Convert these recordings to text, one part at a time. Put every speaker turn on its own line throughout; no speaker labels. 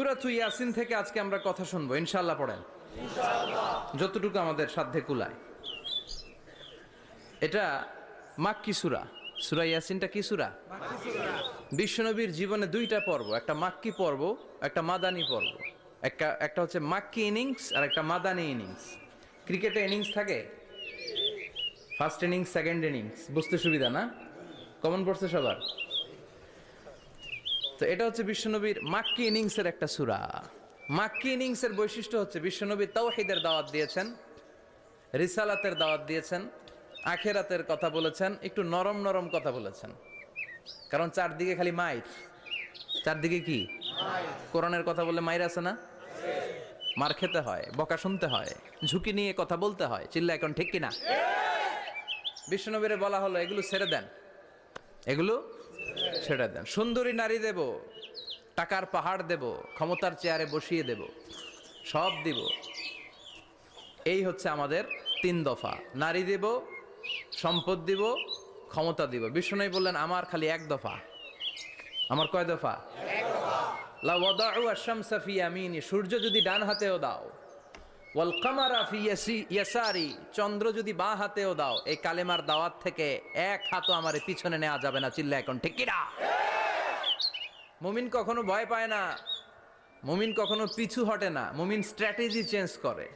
সুরাতু ইয়াসিন থেকে আজকে আমরা কথা শুনব। ইনশাল্লাহ পড়েন। যতটুকু আমাদের সাধ্যে কুলায়। এটা মাক্কি সুরা। সুরা ইয়াসিনটা কি সুরা। বিশ্বনবীর জীবনে দুইটা পর্ব একটা মাক্কি পর্ব একটা মাদানি পর্ব। একটা একটা হচ্ছে মাক্কি ইনিংস আর একটা মাদানি ইনিংস। ক্রিকেটে ইনিংস থাকে? First innings second innings. বুঝতে সুবিধা না? কমন পড়ছে সবার? তো এটা হচ্ছে বিশ্বনবীর মাক্কি ইনিংসের একটা সুরা। মাক্কি ইনিংসের বৈশিষ্ট্য হচ্ছে বিশ্বনবী তাওহিদের দাওয়াত দিয়েছেন, রিসালাতের দাওয়াত দিয়েছেন, আখেরাতের কথা বলেছেন, একটু নরম নরম কথা বলেছেন। কারণ চারদিকে খালি মাইর। চারদিকে কি? কোরআনের কথা বললে মাইর আছে না? মার খেতে হয়, বকা শুনতে হয়, ঝুঁকি নিয়ে কথা বলতে হয়, চিল্লা এখন ঠিক কিনা? বিশ্বনবীরে বলা হলো, এগুলো ছেড়ে দেন। এগুলো ছেড়ে দেন। সুন্দরী নারী দেব, টাকার পাহাড় দেব, ক্ষমতার চেয়ারে বসিয়ে দেব, সব দিব। এই হচ্ছে আমাদের তিন দফা। নারী দেব, সম্পদ দিব, ক্ষমতা দিব। বিষ্ণু বললেন, আমার খালি এক দফা। আমার কয় দফা? সূর্য যদি ডান হাতেও দাও ওয়াল কামারা ফি ইয়াসি- ইয়াসারি, চন্দ্র যদি বাঁ হাতেও দাও, এই কালেমার দাওয়াত থেকে এক হাতও আমার পিছনে নেওয়া যাবে না চিল্লা এখন, ঠিক কিনা? মুমিন কখনো ভয় পায় না, মুমিন কখনো পিছু হটে না, মুমিন স্ট্র্যাটেজি চেঞ্জ করে,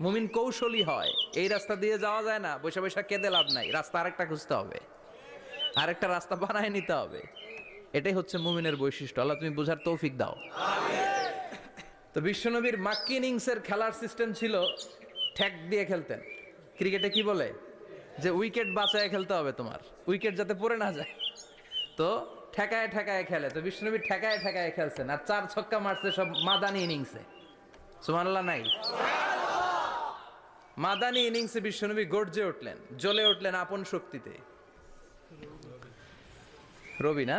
মুমিন কৌশলী হয়, এই রাস্তা দিয়ে যাওয়া যায় না বৈশা বৈশা কেঁদে লাভ নাই, রাস্তা আরেকটা খুঁজতে হবে, আরেকটা রাস্তা বানায় নিতে হবে, এটাই হচ্ছে মুমিনের বৈশিষ্ট্য, আল্লাহ তুমি বোঝার তৌফিক দাও। তো বিশ্বনবীর মাক্কি ইনিংসের খেলার সিস্টেম ছিল ঠ্যাক দিয়ে খেলতেন। ক্রিকেটে কি বলে? যে উইকেট বাঁচায় খেলতে হবে তোমার। উইকেট যাতে পড়ে না যায়। তো ঠেকায় ঠেকায় খেলে। তো বিষ্ণুনবী ঠেকায় ঠেকায় খেলছেন আর চার ছক্কা মারছে সব মাদানি ইনিংসে সুমানাল্লাহ নাই? মাদানি ইনিংসে বিশ্বনবী গর্জে উঠলেন, জ্বলে উঠলেন আপন শক্তিতে। রবি না?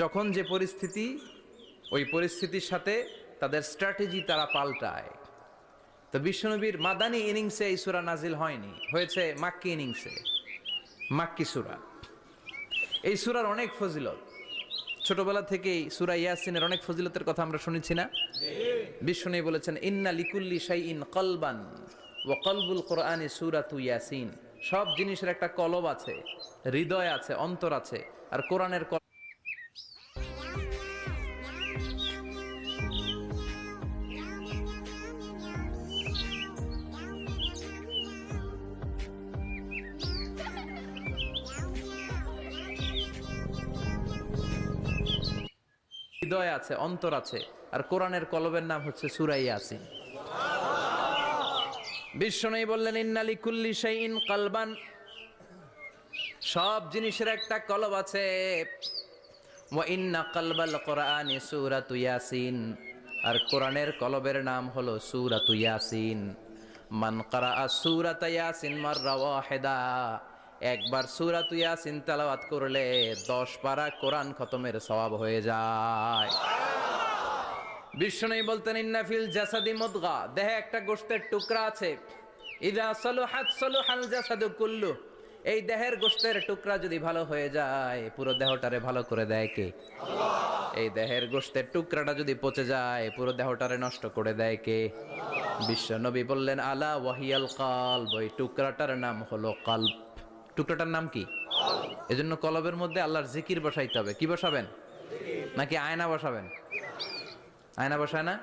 যখন যে পরিস্থিতি, ওই পরিস্থিতির সাথে তাদের স্ট্র্যাটেজি তারা পাল্টায়। তো বিশ্বনবীর মাদানী ইনিংসে এই সুরা নাজিল হয়নি, হয়েছে মাক্কি ইনিংসে, মাক্কি সুরা। এই সুরার অনেক ফজিলত, ছোটবেলা থেকেই সুরা ইয়াসিনের অনেক ফজিলতের কথা আমরা শুনেছি না? বিষ্ণু বলেছেন, ইন্না লিকুল্লি শাইইন কলবান ও কলবুল কোরআনে সুরাতু ইয়াসিন। সব জিনিসের একটা কলব আছে, হৃদয় আছে, অন্তর আছে, আর কোরআনের হৃদয় আছে, অন্তর আছে, আর কোরআনের কলবের নাম হচ্ছে সুরাই ইয়াসিন। বিশ্বনবী বললেন ইন্নালি কুল্লি শাইইন কালবান। সব জিনিসের একটা কলব আছে। ইন্না কালবাল কোরআনি সূরাতু ইয়াসিন। আর কোরআনের কলবের নাম হলো সূরাতু ইয়াসিন। মান কারাআ সূরাতা ইয়াসিন মাররা ওয়াহিদা। একবার সূরাতু ইয়াসিন তেলাওয়াত করলে 10 পারা কোরআন খতমের স্বভাব হয়ে যায়। বিশ্ব বিষ্ণু বলতেন ইন্নাফিল জাসাদি মুদগা। দেহে একটা গোশতের টুকরা আছে। ইদা সলুহাত সলুহাল জাসাদু কুল্লু। এই দেহের গোশতের টুকরা যদি ভালো হয়ে যায়, পুরো দেহটারে ভালো করে দেয় কে? এই দেহের গোশতের টুকরাটা যদি পচে যায়, পুরো দেহটারে নষ্ট করে দেয় কে? বিশ্ব নবী বললেন, আলা ওয়াহিয়াল কাল ওই টুকরাটার নাম হলো কাল্ব। টুকরাটার নাম কি? এজন্য কলবের মধ্যে আল্লাহর জিকির বসাইতে হবে। কি বসাবেন? নাকি আয়না বসাবেন? আয়না বসায় না?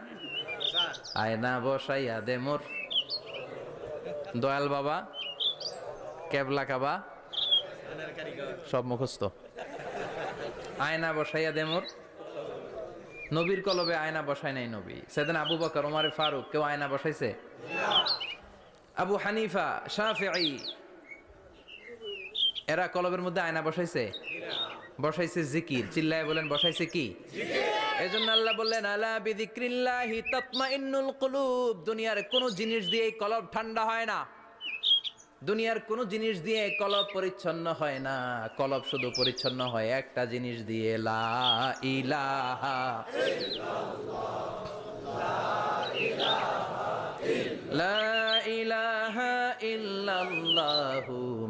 আয়না বসাইয়া দে মোর। দয়াল বাবা, কেবলা কাবা, সব মুখস্থ। আয়না বসাইয়া দে মোর। নবীর কলবে আয়না বসায় নাই নবী। সেদিন আবু বকর, ওমর ফারুক, কেউ আয়না বসাইছে? আবু হানিফা, শাফিঈ এরা কলবের মধ্যে আয়না বসাইছে? বসাইছে জিকির। চিল্লায় বলেন, বসাইছে কি? এজন্য আল্লাহ বললেন, আলা তাতমাইন্নুল কুলুব। দুনিয়ার জিনিস দিয়ে কলব ঠান্ডা হয় না। দুনিয়ার জিনিস দিয়ে কলব পরিচ্ছন্ন হয় না। কলব শুধু পরিচ্ছন্ন হয় একটা জিনিস দিয়ে, লা ইলাহা লা ইলাহা ইল্লাল্লাহু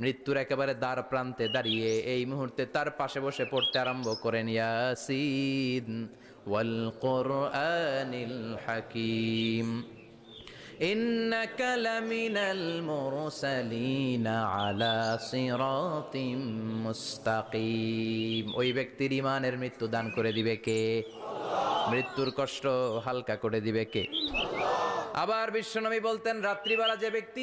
মৃত্যুর একেবারে দ্বার প্রান্তে দাঁড়িয়ে এই মুহূর্তে তার পাশে বসে পড়তে আরম্ভ করেন ইয়াসিন ওয়াল কোরআনিল হাকিম إنك لمن المرسلين على صراط মুস্তাকিম ওই ব্যক্তির ইমানের মৃত্যু দান করে দিবে কে মৃত্যুর কষ্ট হালকা করে দিবে কে আবার বিশ্বনবী বলতেন রাত্রিবেলা যে ব্যক্তি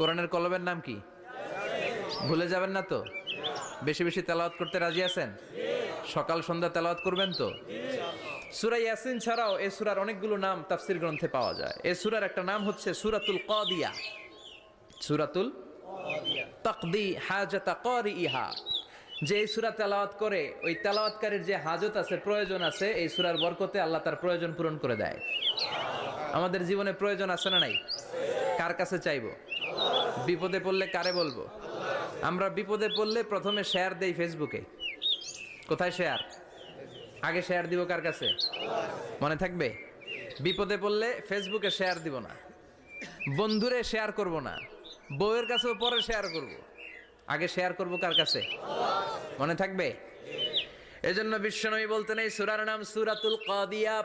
কোরআনের কলমের নাম কি? ভুলে যাবেন না তো? বেশি বেশি তেলাওয়াত করতে রাজি আছেন? সকাল, সন্ধ্যা তেলাওয়াত করবেন তো? সুরা ইয়াসিন ছাড়াও এ সুরার অনেকগুলো নাম তাফসির গ্রন্থে পাওয়া যায়। এ সুরার একটা নাম হচ্ছে সুরাতুল কাদিয়া। সুরাতুল তাকদি হাজাতা করি ইহা যে এই সুরা তেলাওয়াত করে, ওই তেলাওয়াতকারীর যে হাজত আছে, প্রয়োজন আছে, এই সুরার বরকতে আল্লাহ তার প্রয়োজন পূরণ করে দেয়। আমাদের জীবনে প্রয়োজন আছে না নাই? কার কাছে চাইব? বিপদে পড়লে কারে বলব? আমরা বিপদে পড়লে প্রথমে শেয়ার দেই ফেসবুকে কোথায় শেয়ার আগে শেয়ার দিব কার কাছে? মনে থাকবে? বিপদে পড়লে ফেসবুকে শেয়ার দিব না। বন্ধুরে শেয়ার করব না। বউয়ের কাছেও পরে শেয়ার করব। আগে শেয়ার করব কার কাছে? মনে থাকবে? এজন্য বিশ্বনবী বলতেন, এই সুরার নাম সুরাতুল কাদিয়া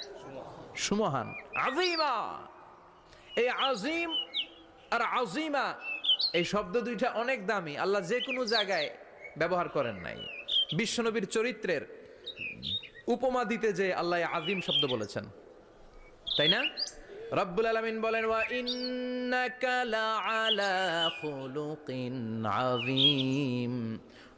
সুমহান। আজিমা এই আজিম আর আজিমা এই শব্দ দুইটা অনেক দামি। আল্লাহ যে কোনো জায়গায় ব্যবহার করেন নাই। বিশ্বনবীর চরিত্রের উপমা দিতে যে আল্লাহ আজিম শব্দ বলেছেন। তাই না? রব্বুল আলামিন বলেন, ওয়া ইন্নাকা লাআলা খুলুকিন আযীম।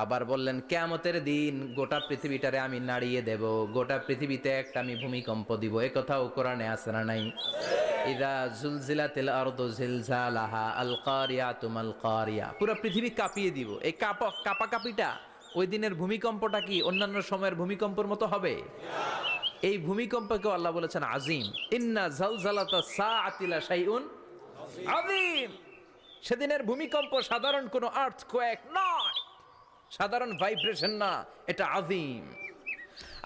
আবার বললেন, কেয়ামতের দিন গোটা পৃথিবীটারে আমি নাড়িয়ে দেব, গোটা পৃথিবীতে একটা আমি ভূমিকম্প দিব। এ কথাও কোরআনে আছে না নাই? ইদা জুলজিলাতিল আরদু জিলজালাহা আল কারিয়াতু মাল কারিয়া পুরো পৃথিবী কাঁপিয়ে দিব। এই কাপা কাপা কাপিটা ওই দিনের ভূমিকম্পটা কি অন্যান্য সময়ের ভূমিকম্পের মতো হবে? এই ভূমিকম্পকে আল্লাহ বলেছেন আজিম। ইন্না জালজালাতা সাআতিলা শাইউন আযীম। সেদিনের ভূমিকম্প সাধারণ কোনো আর্থ কোয়েক নয়। সাধারণ ভাইব্রেশন না, এটা আজিম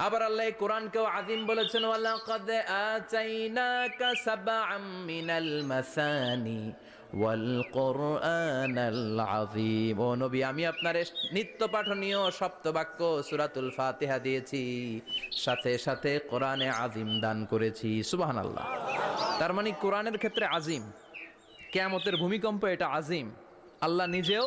আবার আল্লাহ কোরআনকেও আযীম বলেছেন, ওয়ালাকাদ আতাইনাকা সাবআম মিনাল মাসানি ওয়াল কোরআনাল আযীম। ও নবী, আমি আপনার নিত্য পাঠনীয় সপ্তবাক্য সূরাতুল ফাতিহা দিয়েছি। সাথে সাথে কোরআনে আজিম দান করেছি, সুবহানাল্লাহ। তার মানে কোরআনের ক্ষেত্রে আজিম কেয়ামতের ভূমিকম্প এটা আজিম আল্লাহ নিজেও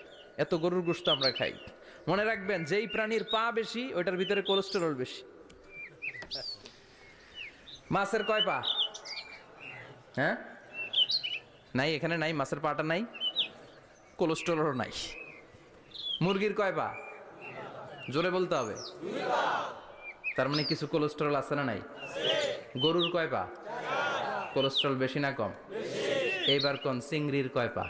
এত গরুর গোস্ত আমরা খাই। মনে রাখবেন যেই প্রাণীর পা বেশি ওইটার ভিতরে কোলেস্টেরল বেশি। মাছের কয় পা? হ্যাঁ? নাই এখানে নাই মাছের পাটা নাই কোলেস্টেরলও নাই। মুরগির কয় পা? জোরে বলতে হবে। তার মানে কিছু কোলেস্টেরল আছে না নাই? গরুর কয় পা? কোলেস্টেরল বেশি না কম? এইবার কোন চিংড়ির কয় পা?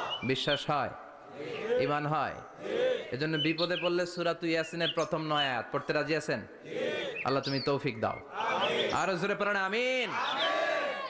বিশ্বাস হয়? ইমান হয়? এজন্য বিপদে পড়লে সুরা তুই ইয়াসিনের প্রথম নয় আয়াত। পড়তে রাজি আছেন? আল্লাহ তুমি তৌফিক দাও। আরও জোরে পড়েন আমিন।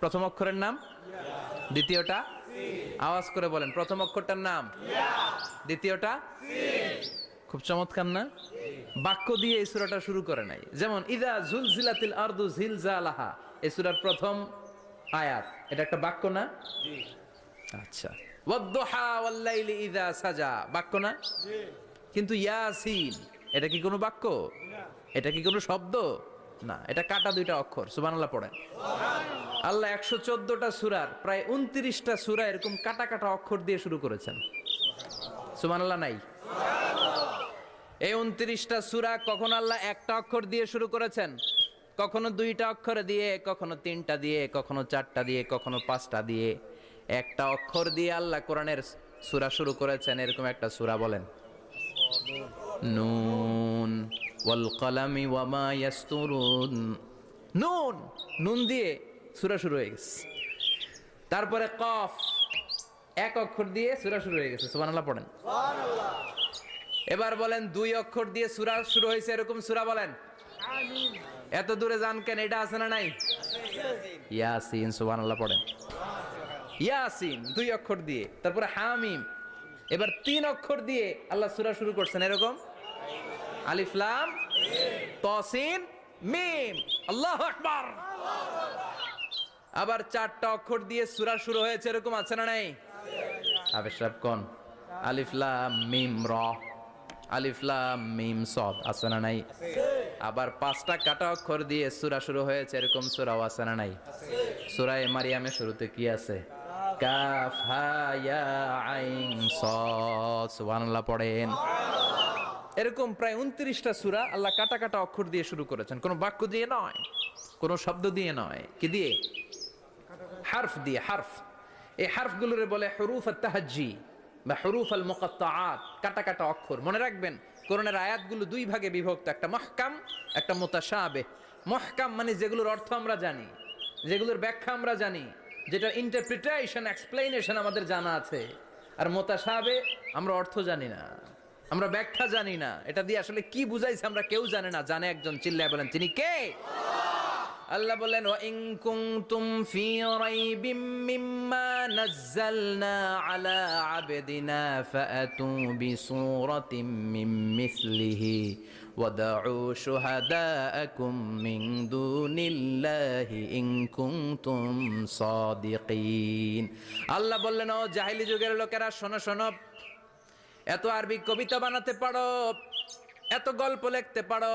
প্রথম অক্ষরের নাম? দ্বিতীয়টা? আওয়াজ করে বলেন প্রথম অক্ষরটার নাম? দ্বিতীয়টা? খুব চমৎকার না? বাক্য দিয়ে এই সুরাটা শুরু করে নাই। যেমন ইদা জুলজিলাতিল আরদু জিলজালাহা এই সূরার প্রথম আয়াত। এটা একটা বাক্য না? আচ্ছা। ওয়াদ্দুহা ওয়াল্লাইলি ইদা সাজা বাক্য না? কিন্তু ইয়াসিন এটা কি কোনো বাক্য? এটা কি কোনো শব্দ? না এটা কাটা দুইটা অক্ষর সুবহানাল্লাহ পড়েন। আল্লাহ একশো চোদ্দটা সুরার, প্রায় উনত্রিশটা সুরা এরকম কাটা কাটা অক্ষর দিয়ে শুরু করেছেন। সুবহানাল্লাহ নাই? এই উনত্রিশটা সুরা কখন আল্লাহ একটা অক্ষর দিয়ে শুরু করেছেন? কখনো দুইটা অক্ষর দিয়ে, কখনো তিনটা দিয়ে, কখনো চারটা দিয়ে, কখনো পাঁচটা দিয়ে। একটা অক্ষর দিয়ে আল্লাহ কোরআনের সুরা শুরু করেছেন, এরকম একটা সুরা বলেন। নুন ওয়াল কলামি ওয়ামা ইয়াস্তুরুন। নুন! নুন দিয়ে সুরা শুরু হয়ে গেছে। তারপরে কফ এক অক্ষর দিয়ে সুরা শুরু হয়ে গেছে সুবহানাল্লাহ পড়েন। এবার বলেন দুই অক্ষর দিয়ে সুরা শুরু হয়েছে এরকম সুরা বলেন। এত দূরে যান কেন এটা আছে না নাই? ইয়াসিন। সুবহানাল্লাহ পড়েন। ইয়াসিন দুই অক্ষর দিয়ে। তারপরে হামিম। এবার তিন অক্ষর দিয়ে আল্লাহ সুরা শুরু করছেন এরকম? আলিফলাম তসিন মিম। আল্লাহ আকবার। আবার চারটা অক্ষর দিয়ে সুরা শুরু হয়েছে, এরকম আছে না নাই? হাফেজ সাহেব কোন? আলিফলাম মিম, র। আলিফলাম মিম সদ আছে না নাই? আবার পাঁচটা কাটা অক্ষর দিয়ে সুরা শুরু হয়েছে, এরকম সুরাও আছে না নাই? সুরায় মারিয়ামের শুরুতে কি আছে? কাফ, হা আইন সদ পড়েন। এরকম প্রায় উনত্রিশটা সুরা আল্লাহ কাটা কাটা অক্ষর দিয়ে শুরু করেছেন। কোনো বাক্য দিয়ে নয়, কোনো শব্দ দিয়ে নয়। কি দিয়ে? হারফ দিয়ে হারফ। এই হারফগুলোরে বলে হরুফ তাহাজ্জি বা হরুফ আল মুকাত্তাআত কাটা কাটা অক্ষর। মনে রাখবেন, কোরআনের আয়াতগুলো দুই ভাগে বিভক্ত, একটা মহকাম, একটা মুতাশাবে মহকাম মানে যেগুলোর অর্থ আমরা জানি, যেগুলোর ব্যাখ্যা আমরা জানি যেটা ইন্টারপ্রিটেশন এক্সপ্লেনেশন আমাদের জানা আছে। আর মোতাসাবে আমরা অর্থ জানি না, আমরা ব্যাখ্যা জানি না। এটা দিয়ে আসলে কি বুঝাইছে আমরা কেউ জানে না। জানে একজন, চিল্লায় বলেন, তিনি কে? আল্লাহ বললেন ওয়া ইন কুনতুম ফি রাইবিম মিম্মা নাযালনা আলা আবদিনা ফাআতু বিসূরাতিম মিন মিসলিহি ওয়াদউ শুহাদাআকুম মিন দুনিল্লাহি ইন কুনতুম সাদিকিন। আল্লাহ বললেন, ও জাহিলি যুগের লোকেরা, শোনো শোনো, এত আরবি কবিতা বানাতে পারো, এত গল্প লিখতে পারো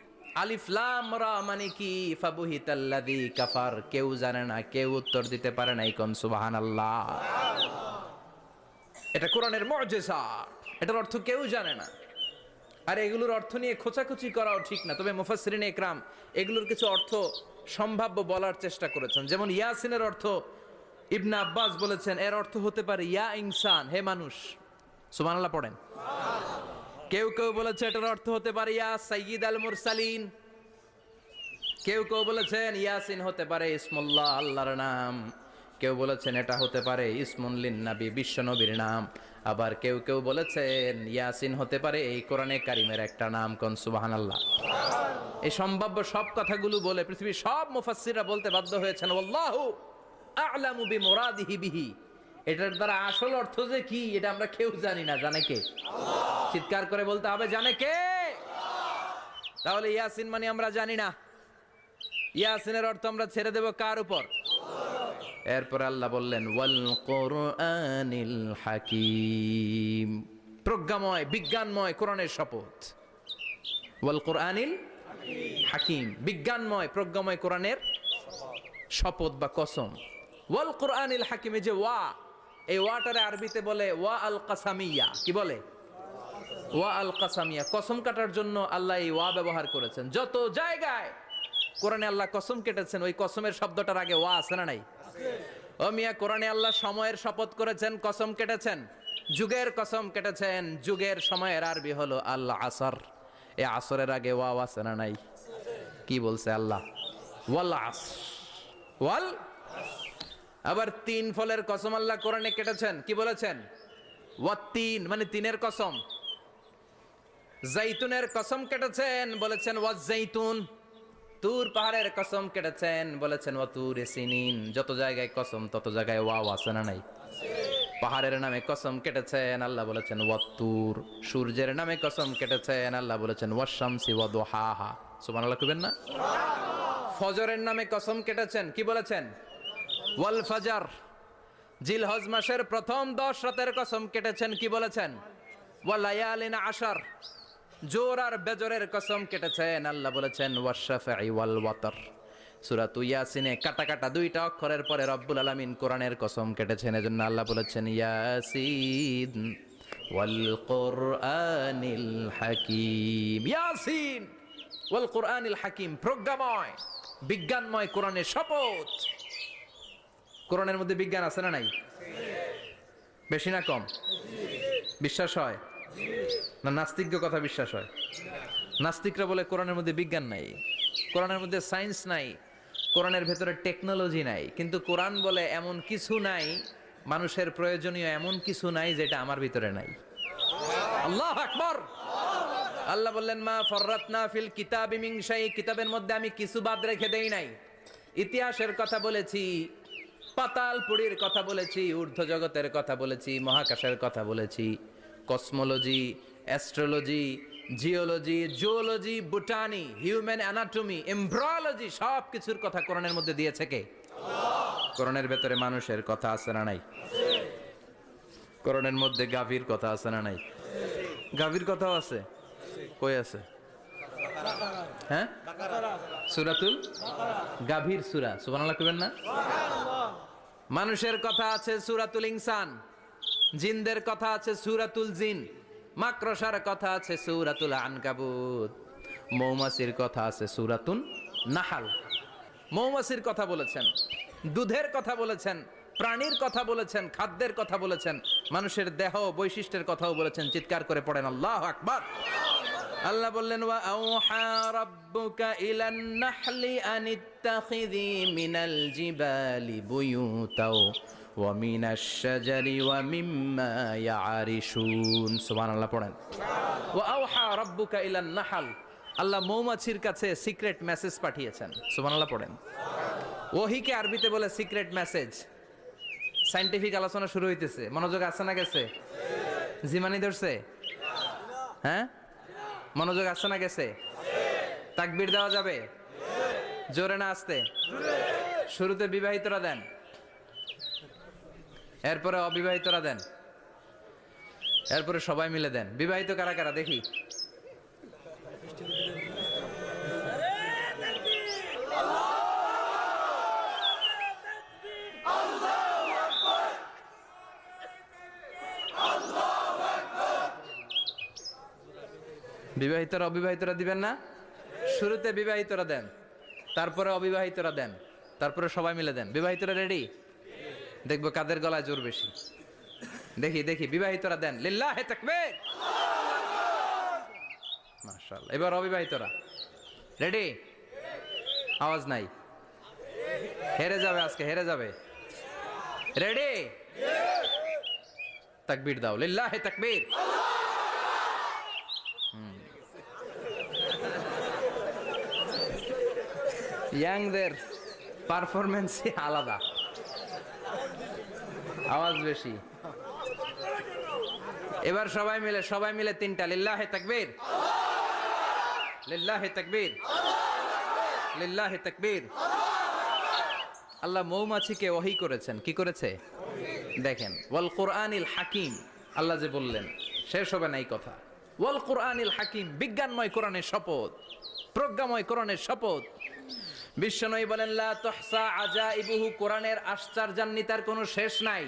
আলিফ লাম রা মানে কি? ফাবুহিতাল্লাযী কাফার। কেউ জানে না, কেউ উত্তর দিতে পারে না কোন, সুবহানাল্লাহ। এটা কোরআনের মুজিজা। এটার অর্থ কেউ জানে না। আর এগুলোর অর্থ নিয়ে খোঁচাখুচি করাও ঠিক না। তবে মুফাসসিরিনে ইকরাম এগুলোর কিছু অর্থ সম্ভাব্য বলার চেষ্টা করেছেন। যেমন ইয়াসিনের অর্থ, ইবনে আব্বাস বলেছেন, এর অর্থ হতে পারে, ইয়া ইনসান, হে মানুষ। সুবহানাল্লাহ, পড়েন। কেউ কেউ বলেছে এটার অর্থ হতে পারে, ইয়া সাইয়্যিদ আল মুরসালিন। কেউ কেউ বলেছেন, ইয়াসিন হতে পারে ইসমুল্লাহ, আল্লাহর নাম। কেউ বলেছেন, এটা হতে পারে ইসমুল্লিন নাবি বিশ্ব নবীর নাম। আবার কেউ কেউ বলেছেন, ইয়াসিন হতে পারে এই কোরআনে কারিমের একটা নাম, কোন সুবাহান আল্লাহ এই সম্ভাব্য সব কথাগুলো বলে পৃথিবীর সব মুফাসসিররা বলতে বাধ্য হয়েছেন আল্লাহু আ'লামু বিমুরাদিহি বিহি। এটার দ্বারা আসল অর্থ যে কি, এটা আমরা কেউ জানি না। জানে কে? চিৎকার করে বলতে হবে, জানে কে? তাহলে ইয়াসিন মানে আমরা জানি না। ইয়াসিনের অর্থ আমরা ছেড়ে দেব কার উপর? এরপর আল্লাহ বললেন, ওয়াল কোরআনিল হাকিম। প্রজ্ঞাময়, বিজ্ঞানময় কোরআনের শপথ। ওয়াল কোরআনিল হাকিম, বিজ্ঞানময়, প্রজ্ঞাময় কোরআনের শপথ বা কসম। ওয়াল কোরআনিল হাকিমে যে ওয়া এই ওয়াটারে আরবিতে বলে ওয়া আল কাসামিয়া। কি বলে? ওয়া আল কাসামিয়া। কসম কাটার জন্য আল্লাহ এই ওয়া ব্যবহার করেছেন। যত জায়গায় কোরআনে আল্লাহ কসম কেটেছেন, ওই কসমের শব্দটার আগে ওয়া আছে না নাই? ও মিয়া, কোরআনে আল্লাহ সময়ের শপথ করেছেন, কসম কেটেছেন? যুগের কসম কেটেছেন, যুগের সময়ের আরবি হলো আল্লাহ আসর। এ আসরের আগে ওয়া আছে না নাই? কি বলছে আল্লাহ? ওয়াল আস ওয়াল আবার তিন ফলের কসম আল্লাহ কোরআনে কেটেছেন, কি বলেছেন? ওয়াত্তিন মানে তিনের কসম। জাইতুনের কসম কেটেছেন, বলেছেন ওয়াজ জাইতুন। তুর পাহাড়ের কসম কেটেছেন, বলেছেন ও তুর সিনিন। যত জায়গায় কসম, তত জায়গায় ওয়াও আছে না নাই? পাহাড়ের নামে কসম কেটেছেন, আল্লাহ বলেছেন ওয়াত্তুর সূর্যের নামে কসম কেটেছেন, আল্লাহ বলেছেন ওয়াশামসি ওয়াদুহাহা সুবহানাল্লাহ কইবেন না? ফজরের নামে কসম কেটেছেন, কি বলেছেন? ওয়াল ফাজার। জিল হজ মাসের প্রথম দশ রাতের কসম কেটেছেন কি বলেছেন? ওয়ালায়ালিন আশার। জোর আর বেজরের কসম কেটেছেন, আল্লাহ বলেছেন ওয়াশাফাই ওয়াল ওয়াতর। সূরা ইয়াসিনে কাটা কাটা দুইটা অক্ষরের পরে রব্বুল আলামিন কোরআনের কসম কেটেছেন, এজন্য আল্লাহ বলেছেন, ইয়াসিন ওয়াল কোরআনিল হাকিম। ইয়াসিন ওয়াল কোরআনিল হাকিম, প্রজ্ঞাময়, বিজ্ঞানময় কোরআনের শপথ। কোরআনের মধ্যে বিজ্ঞান আছে না নাই? বেশি না কম? বিশ্বাস হয়? না নাস্তিজ্ঞ কথা বিশ্বাস হয়? নাস্তিকরা বলে কোরআনের মধ্যে বিজ্ঞান নাই। কোরআনের মধ্যে সায়েন্স নাই। কোরআনের ভেতরে টেকনোলজি নাই। কিন্তু কোরআন বলে এমন কিছু নাই, মানুষের প্রয়োজনীয় এমন কিছু নাই যেটা আমার ভিতরে নাই। আল্লাহ আকবর! আল্লাহ বললেন, মা ফররাতনা ফিল কিতাবি মিন শাই কিতাবের মধ্যে আমি কিছু বাদ রেখে দেই নাই। ইতিহাসের কথা বলেছি পাতাল পুরীর কথা বলেছি ঊর্ধ্ব জগতের কথা বলেছি, মহাকাশের কথা বলেছি। Cosmology, astrology, geology, zoology, botany, human anatomy embryology সব কিছুর কথা কোরআনের মধ্যে দিয়েছে কে? করণের ভেতরে মানুষের কথা আছে না নাই? কোরআনের মধ্যে গাভীর কথা আছে না নাই? গাভীর কথাও আছে? কই আছে? হ্যাঁ? সুরাতুল? গাভীর সুরা, সুবহানাল্লাহ কইবেন না? মানুষের কথা আছে সুরাতুল ইনসান, জিনদের কথা আছে সুরাতুল জিন, মাকড়সার কথা আছে সুরাতুল আনকাবুত। মৌমাছির কথা আছে সুরাতুন নাহাল। মৌমাছির কথা বলেছেন, দুধের কথা বলেছেন, প্রাণীর কথা বলেছেন, খাদ্যের কথা বলেছেন, মানুষের দেহ বৈশিষ্ট্যের কথাও বলেছেন, চিৎকার করে পড়েন, আল্লাহ আকবার। আল্লাহ বললেন, ওয়া আউহা রাব্বুকা ইলান নাহলি আন মিনাল জিবালি বুয়ুতাও ওয়া মিনাশ শাজারি ওয়া মিম্মা ইয়ারিশুন। সুবহানাল্লাহ পড়েন। ওয়া আউহা রাব্বুকা ইলান নাহল। আল্লাহ মৌমাছির কাছে সিক্রেট মেসেজ পাঠিয়েছেন। সুবহানাল্লাহ পড়েন। ওহিকে আরবিতে বলে সিক্রেট মেসেজ। সাইন্টিফিক আলোচনা শুরু হইতেছে। মনোযোগ আছে না গেছে? জিমানি ধরছে? হ্যাঁ? মনোযোগ আসছে না গেছে? তাকবির দেওয়া যাবে? জোরে না আসতে? শুরুতে বিবাহিতরা দেন। এরপরে অবিবাহিতরা দেন। এরপরে সবাই মিলে দেন। বিবাহিত কারা কারা? দেখি। বিবাহিতরা অবিবাহিতরা দিবেন না? শুরুতে বিবাহিতরা দেন, তারপরে অবিবাহিতরা দেন, তারপরে সবাই মিলে দেন। বিবাহিতরা রেডি দেখব কাদের গলায় জোর বেশি। দেখি দেখি, বিবাহিতরা দেন। লিল্লাহ তাকবীর! মাশাআল্লাহ, এবার অবিবাহিতরা। রেডি আওয়াজ নাই। হেরে যাবে আজকে, হেরে যাবে। রেডি তাকবীর দাও। লিল্লাহি তাকবীর! ইয়াংদের পারফরমেন্সই আলাদা। আওয়াজ বেশি। এবার সবাই মিলে সবাই মিলে তিনটা। লিল্লাহে তাকবীর। লিল্লাহে তাকবীর। লিল্লাহে তাকবীর। আল্লাহ মৌমাছিকে ওহি করেছেন। কি করেছে? দেখেন, ওয়াল কোরআনিল হাকিম। আল্লাহ যে বললেন, শেষ হবে না এই কথা। ওয়াল কোরআনিল হাকিম, বিজ্ঞানময় কোরআনের শপথ, প্রজ্ঞাময় কোরআনের শপথ। বিশ্বনয় বলেন, লা তহসা আজাইবুহু কোরআনের আশ্চর্যান্বিতার কোনো শেষ নাই।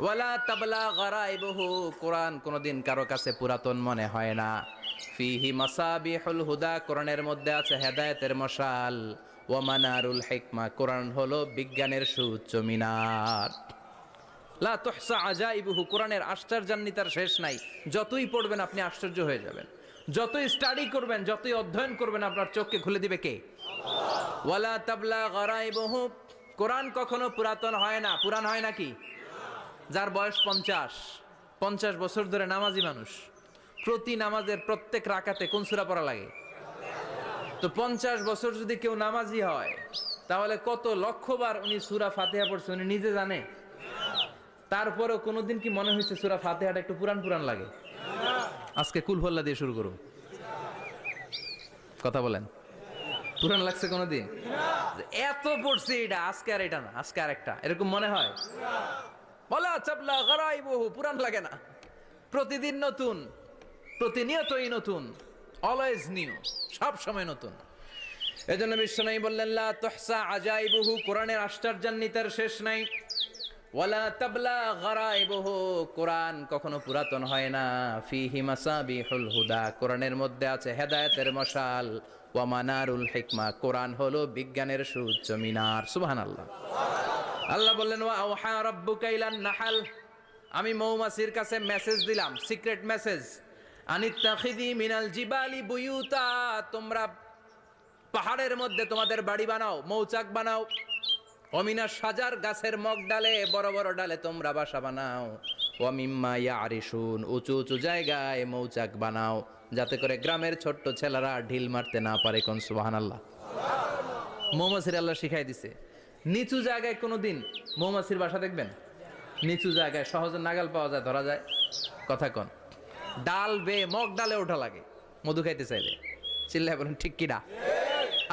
ওয়ালা তাবলা গারাইবুহু কোরআন কোনোদিন কারও কাছে পুরাতন মনে হয় না। ফিহি মাসাবিহুল হুদা কোরআনের মধ্যে আছে হেদায়েতের মশাল। ওয়া মানারুল হিকমা কোরআন হলো বিজ্ঞানের সুউচ্চ মিনার। লা তুহসা আজাইবুহু কোরআনের আশ্চর্যান্বিতার শেষ নাই। যতই পড়বেন আপনি আশ্চর্য হয়ে যাবেন। যতই স্টাডি করবেন, যতই অধ্যয়ন করবেন, আপনার চোখকে খুলে দিবে কে? কোরআন কখনো পুরাতন হয় না। পুরান হয় নাকি যার বয়স পঞ্চাশ। পঞ্চাশ বছর ধরে নামাজি মানুষ। প্রতি নামাজের প্রত্যেক রাকাতে কোন সুরা পড়া লাগে? তো পঞ্চাশ বছর যদি কেউ নামাজি হয়, তাহলে কত লক্ষবার উনি সুরা ফাতেহা পড়ছে উনি নিজে জানে? তারপরেও কোনোদিন কি মনে হয়েছে সুরা ফাতেহাটা একটু পুরান পুরান লাগে? আজকে কুলহল্লা দিয়ে শুরু করুন। কথা বলেন। পুরান লাগছে কোনোদিন? এত পড়ছি এটা, আজকে আর এটা না, আজকে আর একটা, এরকম মনে হয়। বলা চাপলা গড়াই বহু পুরান লাগে না। প্রতিদিন নতুন, প্রতিনিয়তই নতুন অলওয়েজ নিউ সব সময় নতুন। এজন্য বিশ্ব নাই বললেন, লা তুহসা আজাইবুহু কোরআনের আশ্চর্যান্বিতার শেষ নাই। ওয়ালা তাবলা গারাইবুহু কোরআন কখনো পুরাতন হয় না। ফিহি মাসাবিহুল হুদা, কোরআনের মধ্যে আছে হেদায়েতের মশাল। ওয়া মানারুল হিকমা, কোরআন হলো বিজ্ঞানের সুউচ্চ মিনার। সুবহানাল্লাহ। আল্লাহ আল্লাহ বললেন, ওয়া আওহা রাব্বুকা ইলান নাহাল। আমি মৌমাছির কাছে মেসেজ দিলাম সিক্রেট মেসেজ আনিত্তাখিদি মিনাল জিবালি বুয়ুতা। তোমরা পাহাড়ের মধ্যে তোমাদের বাড়ি বানাও, মৌচাক বানাও। অমিনা সাজার গাছের মগ ডালে বড় বড় ডালে তোমরা বাসা বানাও। অমিম্মা ইয়ারিসুন উঁচু উঁচু জায়গায় মৌচাক বানাও, যাতে করে গ্রামের ছোট্ট ছেলেরা ঢিল মারতে না পারে কোন, সুবহানাল্লাহ। মৌমাছির আল্লাহ শিখাই দিছে, নিচু জায়গায় কোনোদিন মৌমাছির বাসা দেখবেন? নিচু জায়গায় সহজে নাগাল পাওয়া যায়, ধরা যায়। কথা কন? ডাল বে মগ ডালে ওঠা লাগে, মধু খাইতে চাইলে। চিল্লায় বলেন, ঠিক কিনা?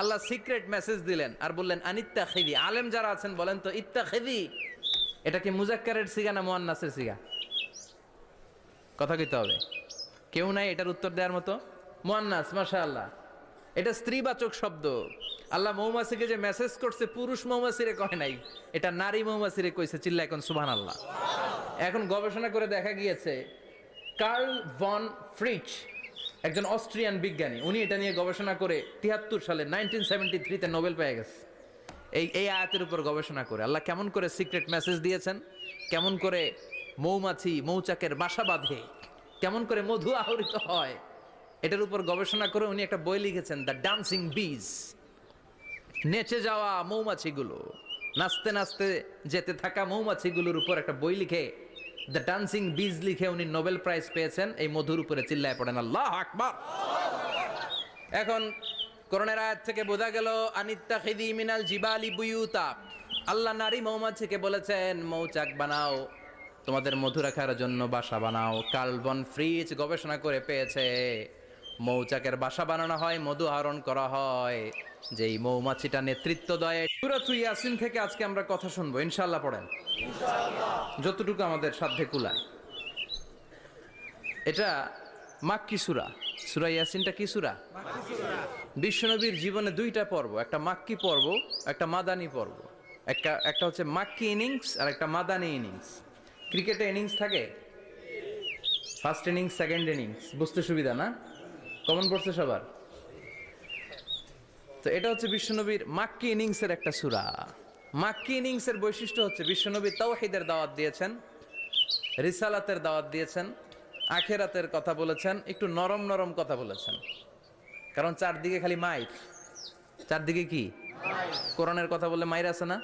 আল্লাহ সিক্রেট মেসেজ দিলেন আর বললেন আনিত্তা খেদি আলেম যারা আছেন বলেন তো ইত্তা খেদি এটা কি মুজাক্কারের সিগা না মোয়ান্নাসের সিগা? কথা কইতে হবে। কেউ নাই এটার উত্তর দেওয়ার মতো? মোয়ান্নাস মাশা আল্লাহ এটা স্ত্রীবাচক শব্দ। আল্লাহ মৌমাছিকে যে মেসেজ করছে, পুরুষ মৌমাছিরে কয় নাই। এটা নারী মৌমাছিরে কইছে চিল্লা এখন সুবহান আল্লাহ এখন গবেষণা করে দেখা গিয়েছে, কার্ল ভন ফ্রিচ, একজন অস্ট্রিয়ান বিজ্ঞানী, উনি এটা নিয়ে গবেষণা করে তিয়াত্তর সালে নাইনটিন সেভেন্টি থ্রিতে নোবেল পেয়ে গেছে। এই এই আয়াতের উপর গবেষণা করে। আল্লাহ কেমন করে সিক্রেট মেসেজ দিয়েছেন? কেমন করে মৌমাছি, মৌচাকের বাসা বাঁধে? কেমন করে মধু আহরিত হয়? এটার উপর গবেষণা করে উনি একটা বই লিখেছেন দ্য ডান্সিং বিজ নেচে যাওয়া মৌমাছিগুলো, নাচতে নাচতে যেতে থাকা মৌমাছিগুলোর উপর একটা বই লিখে দ্য ডান্সিং বিজ লিখে উনি নোবেল প্রাইজ পেয়েছেন। এই মধুর উপরে চিল্লায় পড়েন, আল্লাহ আকবার। এখন করোনার আয়াত থেকে বোঝা গেল আনিত্তা খিদি মিনাল জিবালি বুয়ুতা। আল্লাহ নারী মৌমাছিকে বলেছেন মৌচাক বানাও তোমাদের মধু রাখার জন্য বাসা বানাও। কার্বন ফ্রিজ গবেষণা করে পেয়েছে মৌচাকের বাসা বানানো হয় মধু আহরণ করা হয়। যেই মৌমাছিটা নেতৃত্ব দেয় সুরাত ইয়াসিন থেকে আজকে আমরা কথা শুনব। ইনশাল্লাহ পড়েন। যতটুকু আমাদের সাধ্যে কুলায়। এটা মাক্কি সুরা। সুরা ইয়াসিনটা কি সুরা। বিশ্বনবীর জীবনে দুইটা পর্ব, একটা মাক্কি পর্ব, একটা মাদানি পর্ব। একটা একটা হচ্ছে মাক্কি ইনিংস আর একটা মাদানি ইনিংস। ক্রিকেটে ইনিংস থাকে? First innings second innings. বুঝতে সুবিধা না? কমন পড়ছে সবার? তো এটা হচ্ছে বিশ্বনবীর মাক্কি ইনিংসের একটা সুরা। মাক্কি ইনিংসের বৈশিষ্ট্য হচ্ছে বিশ্বনবী তাওহিদের দাওয়াত দিয়েছেন, রিসালাতের দাওয়াত দিয়েছেন, আখেরাতের কথা বলেছেন, একটু নরম নরম কথা বলেছেন। কারণ চারদিকে খালি মাইক চারদিকে কি? কোরআনের কথা বললে মাইর আছে না?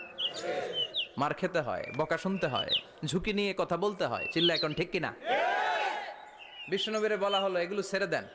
মার খেতে হয়, বকা শুনতে হয়, ঝুঁকি নিয়ে কথা বলতে হয়। চিল্লা এখন ঠিক কিনা? বিষ্ণনবীরে বলা হলো, এগুলো ছেড়ে দেন।